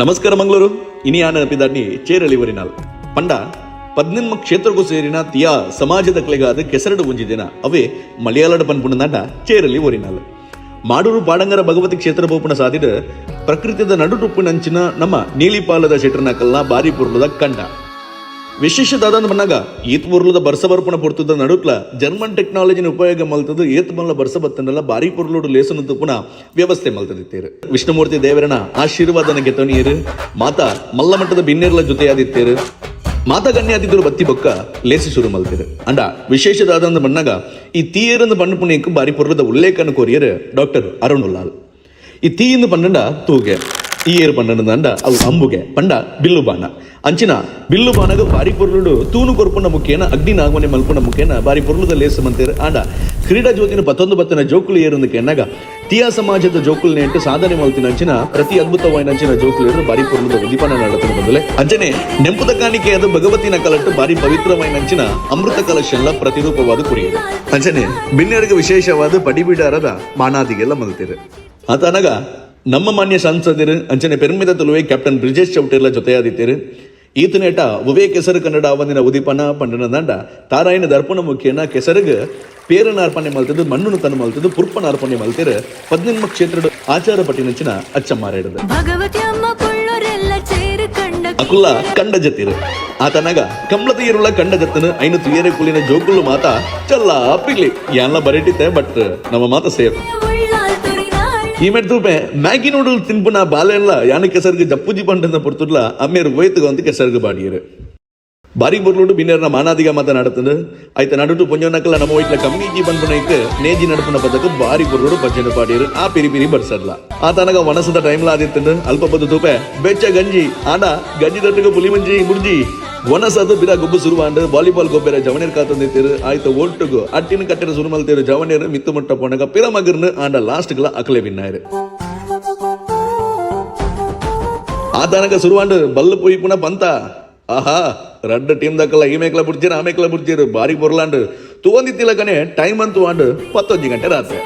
ನಮಸ್ಕಾರ ಮಂಗಳೂರು. ಇನಿಯಾನ ನೆನಪಿದಾಡ್ನಿ ಚೇರಳಿವರಿನಾಲ್ ಪಂಡ, ಪದ್ನೆಮ್ಮ ಕ್ಷೇತ್ರಕ್ಕೂ ಸೇರಿನ ತಿಯಾ ಸಮಾಜದ ಕಲೆಗಾದ ಕೆಸರಡು ಒಂಜಿದಿನ ಅವೇ ಮಲಯಾಳದ ಪನ್ಪುಣದಾಂಡ ಚೇರಲಿ ಒರಿನಾಲ್ ಮಾಡೂರು ಪಾಡಂಗರ ಭಗವತಿ ಕ್ಷೇತ್ರ ಬೋಪುಣ ಸಾಧಿದ ಪ್ರಕೃತಿದ ನಡುಟುಪ್ಪಿನಂಚಿನ ನಮ್ಮ ನೀಲಿಪಾಲದ ಶೆಟ್ರನ ಕಲ್ಲ ಬಾರಿ ಪೂರ್ವದ ಕಂಡ. ವಿಶೇಷದಾದಂದು ಬಂದಾಗ ಈತ್ ಬರ್ಸ ಬರ್ಪಣ ಪೊರ್ತದ ನಡುಕ್ಲ ಜರ್ಮನ್ ಟೆಕ್ನಾಲಜಿನ ಉಪಯೋಗ ಮಲ್ತದ ಏತ್ ಮಲ್ಲ ಬರ್ಸ ಬತ್ತನಲ್ಲ ಬಾರಿ ಪುರ್ಲೋಡು ಲೇಸನ ತುಪ್ಪುನ ವ್ಯವಸ್ಥೆ ಮಲ್ತದಿತ್ತೇರು. ವಿಷ್ಣುಮೂರ್ತಿ ದೇವರನ ಆಶೀರ್ವಾದನ ಗೆತವನಿಯರು ಮಾತಾ ಮಲ್ಲಮಟ್ಟದ ಬಿನ್ನೇರ್ಲ ಜೊತೆಯಾದಿತ್ತೇರು. ಮಾತಾ ಗಣ್ಯಾದಿದ್ರು ಬತ್ತಿ ಬೊಕ್ಕ ಲೇಸಿ ಶುರು ಮಲ್ತಿರು. ಅಂಡ ವಿಶೇಷದಾದಂದು ಬಂದಾಗ ಈ ತೀಯರಂದು ಬಣ್ಣ ಪುಣ್ಯಕ್ಕೆ ಬಾರಿ ಪುರ್ಲದ ಉಲ್ಲೇಖನ ಕೋರಿಯರು ಡಾಕ್ಟರ್ ಅರುಣ್ ಉಲ್ಲಾಲ್. ಈ ತೀಯಿಂದ ಪಂಡ ತೂಗೆ. ಪನ್ನಂಡ ಅಂಡ ಅವು ಅಂಬುಗೆ ಪಂಡ ಬಿಲ್ಲು ಬಾಣ ಅಂಚಿನ ಬಿಲ್ಲು ಬಾಣಗ ಬಾರಿ ಪೊರ್ಲುಡು ತೂನು ಕೊರ್ಪುನ ಮುಖೇನ, ಅಗ್ನಿ ನಾಗಮನೆ ಮಲ್ಪುನ ಮುಖೇನ ಬಾರಿ ಪೊರ್ಲುದ ಲೇಸ ಮಂತೇರು ಆಂಡ. ಕ್ರೀಡಾ ಜ್ಯೋತಿನ ಪತ್ತೊಂದು ಬತ್ತನ ಜೋಕುಲು ಏರುಂದಕ್ಕೆ ಎನ್ನಾಗ ತಿಯಾ ಸಮಾಜದ ಜೋಕುಲ್ ನೆಂಟು ಸಾಧನೆ ಮಲ್ತಿನ ಅಂಚಿನ, ಪ್ರತಿ ಅದ್ಭುತವಾಯಿನ ಅಂಚಿನ ಜೋಕುಲು ಏರು ಬಾರಿ ಪೊರ್ಲುದ ಉದಿಪನ ನಡತನ ಬಂದಲೆ ಅಂಚನೆ ನೆಂಪುದ ಕಾಣಿಕೆಯಾದ ಭಗವತಿನ ಕಲಟ್ಟು ಬಾರಿ ಪವಿತ್ರವಾಯಿನ ಅಂಚಿನ ಅಮೃತ ಕಲಶಲ್ಲ ಪ್ರತಿರೂಪವಾದ ಕುರಿಯದು. ಅಂಚನೆ ಬಿನ್ನೆರಿಗೆ ವಿಶೇಷವಾದ ಪಡಿಬಿಡಾರದ ಮಾನಾದಿಗೆಲ್ಲ ಮಲ್ತಿದೆ ಆತನಗ ನಮ್ಮ ಮಾನ್ಯ ಸಂಸದರು ಅಂಚನೆ ಪೆರ್ಮಿದ ತುಲುವೆ ಕ್ಯಾಪ್ಟನ್ ಬ್ರಿಜೇಶ್ ಚೌಟೇರ್ಲ ಜೊತೆಯಾದಿತ್ತೇರು. ಈತನೇಟ ಉವೇ ಕೆಸರು ಕನ್ನಡ ಅವನಿನ ಉದಿಪನ ಪಂಡನ ದಂಡ. ತಾರಾಯಣ ದರ್ಪಣ ಮುಖೇನ ಕೆಸರಿಗೆ ಪೇರನ ಅರ್ಪಣೆ ಮಲ್ತಿದ್ದು ಮಣ್ಣನ್ನು ತನ್ನ ಮಲ್ತಿದ್ದು ಪುರ್ಪನ ಅರ್ಪಣೆ ಮಲ್ತಿರ. ಪದ್ಮ ಕ್ಷೇತ್ರದ ಆಚಾರ ಪಟ್ಟಿನಂಚಿನ ಸೇರು ಕಂಡ ಅಕುಲ್ಲ ಕಂಡ ಜತಿರು ಆತನಾಗ ಕಂಬಳದ ಇರುಳ ಕಂಡ ಜತ್ತನು ಐನು ತುಯರೆ ಕುಲಿನ ಜೋಕುಲು ಮಾತ ಚಲ್ಲ ಪಿಗ್ಲಿ. ಎಲ್ಲ ಬರೆಟಿತ್ತೆ ಬಟ್ ನಮ್ಮ ಮಾತ ಸೇಫ್ ఈమెట్ చూపే మ్యాగీ నూడిల్స్ తినుపు నా బాలేళ్ళ యానకి కెసరికి జప్పుజి పంటను పొడుతుట్ల అమ్మేరు వయతుగా వంతు కెసరికి బాడియరు ಬಾಡಿಯರು ಬಾರಿ ಬರ್ಲುಡು ಬಿನ್ನೇರ್ನ ಮಾನಾದಿಗ ಮಾತನಾಡುತ್ತದೆ ಆಯ್ತ ನಡುಟು ಪೊಂಜನಕಲ್ಲ ನಮ್ಮ ವೈಟ್ಲ ಕಮ್ಮಿಜಿ ಬಂದ್ಪುನೈಕ್ ನೇಜಿ ನಡುಪುನ ಪದಕ ಬಾರಿ ಬರ್ಲುಡು ಭಜನೆ ಪಾಡಿಯರು ಆ ಪಿರಿ ಪಿರಿ ಬರ್ಸರ್ಲ ಆ ತನಗ ವನಸದ ಟೈಮ್ಲ ಆದಿತ್ತಂದು ಅಲ್ಪ ಬದ್ದು ತೂಪೆ ಬೆಚ್ಚ ಗಂಜಿ ಆಡ ಗಂಜಿ ದೊಡ್ಡಗ ಪುಲಿ ಮಂಜಿ ಬುಡ್ಜಿ ವನಸದು ಬಿರ ಗೊಬ್ಬು ಶುರುವಾಂಡು ವಾಲಿಬಾಲ್ ಗೊಬ್ಬರ ಜವನೇರ್ ಕಾತಂದಿತ್ತಿರು ಆಯ್ತ ಒಟ್ಟುಗು ಅಟ್ಟಿನ ಕಟ್ಟಡ ಶುರು ಮಲ್ತಿರು ಜವನೇರು ಮಿತ್ತು ಮುಟ್ಟ ಪೊಣಗ ಪಿರ ಮಗರ್ನು ಆಂಡ ಲಾಸ್ಟ್ಗಳ ಅಕಲೆ ಬಿನ್ನಾಯರು ಆ ತನಕ ಶುರುವಾಂಡು ಬಲ್ಲು ಪೋಯಿ ಪುನಃ ಪಂತ ಆಹಾ ರಡ್ಡ ಟೀಮ್ ದಕ್ಕಲ್ಲ ಈ ಮೇಕ್ಲ ಬಿಡ್ತೀರ ಆ ಮೇಕ್ಲ ಬಿಡ್ತೀರ ಬಾರಿ ಬರ್ಲಾಂಡು ತೂವಂದಿತ್ತಿಲ್ಲ ಕಣೆ ಟೈಮ್ ಅಂತೂ ಆಂಡು ಪತ್ತೊಂಜಿ ಗಂಟೆ ರಾತ್ರಿ